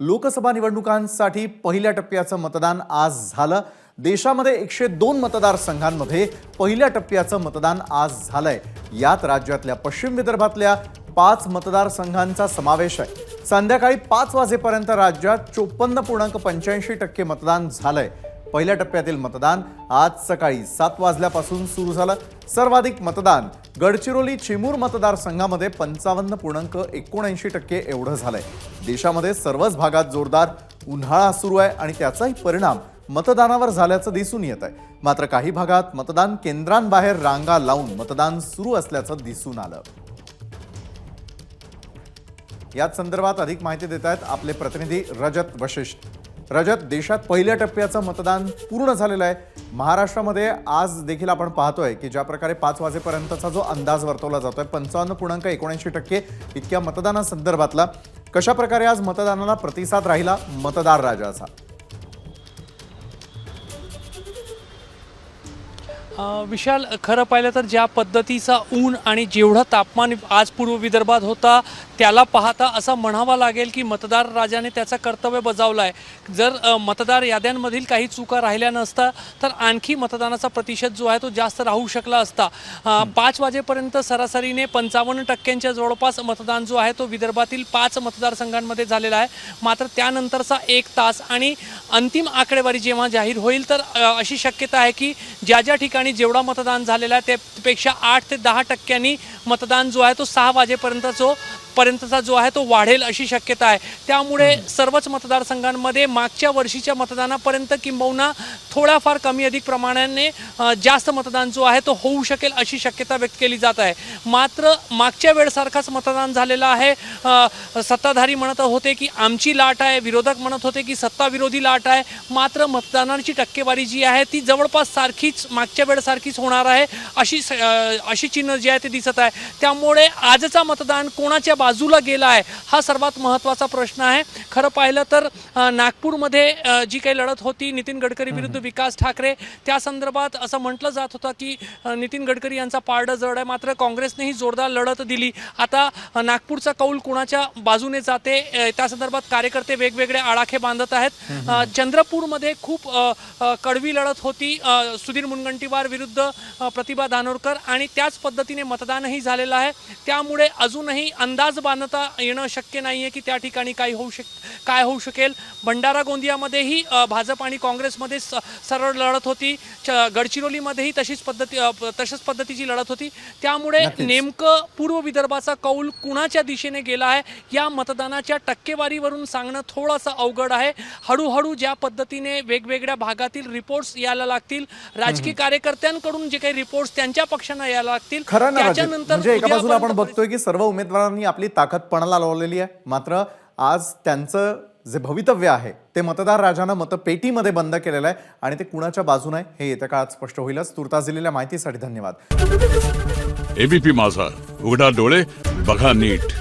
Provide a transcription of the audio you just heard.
लोकसभा निवडणुकांसाठी पहिल्या टप्प्याचं मतदान आज झालं. देशामध्ये एकशे दोन मतदारसंघांमध्ये पहिल्या टप्प्याचं मतदान आज झालंय. यात राज्यातल्या पश्चिम विदर्भातल्या पाच मतदारसंघांचा समावेश आहे. संध्याकाळी पाच वाजेपर्यंत राज्यात चोपन्न पूर्णांक पंच्याऐंशी टक्के मतदान झालंय. पहिल्या टप्प्यातील मतदान आज सकाळी सात वाजल्यापासून सुरू झालं. सर्वाधिक मतदान गडचिरोली चिमूर मतदारसंघामध्ये पंचावन्न पूर्णांक एकोणऐंशी टक्के एवढं झालंय. देशामध्ये सर्वच भागात जोरदार उन्हाळा सुरू आहे आणि त्याचाही परिणाम मतदानावर झाल्याचं दिसून येत आहे. मात्र काही भागात मतदान केंद्रांबाहेर रांगा लावून मतदान सुरू असल्याचं दिसून आलं. याच संदर्भात अधिक माहिती देत आहेत आपले प्रतिनिधी रजत वशिष्ठ. राज्यात देशात पहिल्या टप्प्याचं मतदान पूर्ण झालेलं आहे. महाराष्ट्रामध्ये आज देखील आपण पाहतोय की ज्या प्रकारे पाच वाजेपर्यंतचा जो अंदाज वर्तवला जातोय पंचावन्न पूर्णांक एकोणऐंशी टक्के इतक्या मतदानासंदर्भातला. कशा प्रकारे आज मतदानाला प्रतिसाद राहिला? मतदार राजाचा विशाल खरं पाहिलं तर ज्या पद्धतीचा ऊन आणि जेवढं तापमान आज पूर्व विदर्भात होता त्याला पाहता असं म्हणावा लागेल की मतदार राजाने त्याचं कर्तव्य बजावलं आहे जर मतदार याद्यांमधील काही चुका राहिल्या नसता तर आणखी मतदानाचा प्रतिशत जो आहे तो जास्त राहू शकला असता. पाच वाजेपर्यंत सरासरीने पंचावन्न टक्क्यांच्या जवळपास मतदान जो आहे तो विदर्भातील पाच मतदारसंघांमध्ये झालेला आहे. मात्र त्यानंतरचा एक तास आणि अंतिम आकडेवारी जेव्हा जाहीर होईल तर अशी शक्यता आहे की ज्या ज्या ठिकाणी जेवढा मतदान झालेला आहे त्यापेक्षा आठ ते दहा टक्क्यांनी मतदान जो आहे तो सहा वाजेपर्यंत जो पर्यंतचा जो आहे तो वाढेल अशी शक्यता आहे. त्यामुळे सर्वच मतदारसंघांमध्ये मागच्या वर्षीच्या मतदानापर्यंत किंबहुना थोड्याफार कमी अधिक प्रमाणाने जास्त मतदान जो आहे तो होऊ शकेल अशी शक्यता व्यक्त केली जात आहे. मात्र मागच्या वेळसारखाच मतदान झालेलं आहे. सत्ताधारी म्हणत होते की आमची लाट आहे विरोधक म्हणत होते की सत्ता विरोधी लाट आहे. मात्र मतदानाची टक्केवारी जी आहे ती जवळपास सारखीच मागच्या वेळेसारखीच होणार आहे अशी अशी चिन्ह जे आहे ते दिसत आहे. त्यामुळे आजचा मतदान कोणाच्या बाजूला गेला आहे हा सर्वात महत्त्वाचा प्रश्न आहे. खरं पाहिलं तर नागपूरमध्ये जी काही लढत होती नितीन गडकरी विरुद्ध विकास ठाकरे त्या संदर्भात असं म्हटलं जात होतं की नितीन गडकरी यांचा पारडं जड आहे. मात्र काँग्रेसनेही जोरदार लढत दिली. आता नागपूरचा कौल कुणाच्या बाजूने जाते? त्या संदर्भात कार्यकर्ते वेगवेगळे आडाखे बांधत आहेत. चंद्रपूरमध्ये खूप कडवी लढत होती. सुधीर मुनगंटीवार विरुद्ध प्रतिभा दानोरकर आणि त्याच पद्धतीने मतदानही झालेलं आहे. त्यामुळे अजूनही अंदाज बांधता येणं शक्य नाही आहे की त्या ठिकाणी काय होऊ शक काय होऊ शकेल. भंडारा गोंदियामध्येही भाजप आणि काँग्रेसमध्ये स सरळ लढत होती. गडचिरोलीमध्येही तशीच पद्धती तशाच पद्धतीची लढत होती त्यामुळे. नेमकं पूर्व विदर्भाचा कौल कुणाच्या दिशेने गेला आहे या मतदानाच्या टक्केवारीवरून सांगणं थोडंसं अवघड आहे हळूहळू ज्या पद्धतीने वेगवेगळ्या भागातील रिपोर्ट्स यायला लागतील राजकीय कार्यकर्त्यांकडून जे काही रिपोर्ट्स त्यांच्या पक्षांना यायला लागतील? त्याच्यानंतर म्हणजे एका बाजूला आपण बघतोय की सर्व उमेदवारांनी आपली ताकद पणाला लावलेली आहे मात्र आज त्यांचं जे भवितव्य आहे ते मतदार राजानं मतपेटीमध्ये बंद केलेलं आहे आणि ते कुणाच्या बाजून आहे हे येत्या काळात स्पष्ट होईलच. तुर्तास दिलेल्या माहितीसाठी धन्यवाद. एबीपी माझा उघडा डोळे बघा नीट.